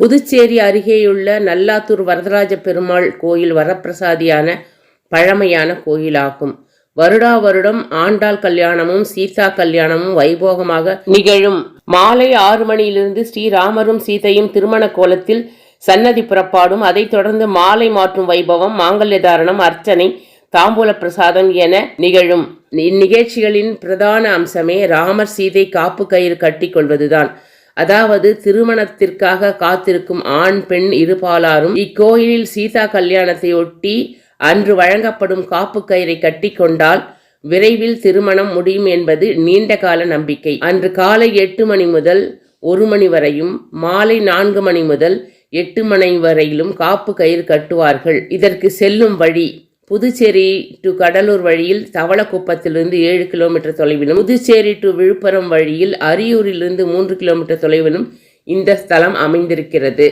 புதுச்சேரி அருகேயுள்ள நல்லாத்தூர் வரதராஜ பெருமாள் கோயில் வரப்பிரசாதியான பழமையான கோயிலாகும். வருடா வருடம் ஆண்டாள் கல்யாணமும் சீதா கல்யாணமும் வைபோகமாக நிகழும். மாலை ஆறு மணியிலிருந்து ஸ்ரீராமரும் சீதையும் திருமண கோலத்தில் சன்னதி புறப்பாடும். அதைத் தொடர்ந்து மாலை மாற்றும் வைபவம் மாங்கல்ய தாரணம் அர்ச்சனை தாம்பூல பிரசாதம் என நிகழும். இந்நிகழ்ச்சிகளின் பிரதான அம்சமே ராமர் சீதை காப்பு கயிறு கட்டிக்கொள்வதுதான் அதாவது திருமணத்திற்காக காத்திருக்கும் ஆண் பெண் இருபாலாரும் இக்கோயிலில் சீதா கல்யாணத்தை ஒட்டி அன்று வழங்கப்படும் காப்பு கயிறை கட்டி கொண்டால் விரைவில் திருமணம் முடியும் என்பது நீண்ட கால நம்பிக்கை. அன்று காலை எட்டு மணி முதல் ஒரு மணி வரையும் மாலை நான்கு மணி முதல் எட்டு மணி வரையிலும் காப்பு கயிறு கட்டுவார்கள். இதற்கு செல்லும் வழி புதுச்சேரி டு கடலூர் வழியில் தவளக்குப்பத்திலிருந்து ஏழு கிலோமீட்டர் தொலைவிலும் புதுச்சேரி டு விழுப்புரம் வழியில் அரியூரிலிருந்து மூன்று கிலோமீட்டர் தொலைவிலும் இந்த ஸ்தலம் அமைந்திருக்கிறது.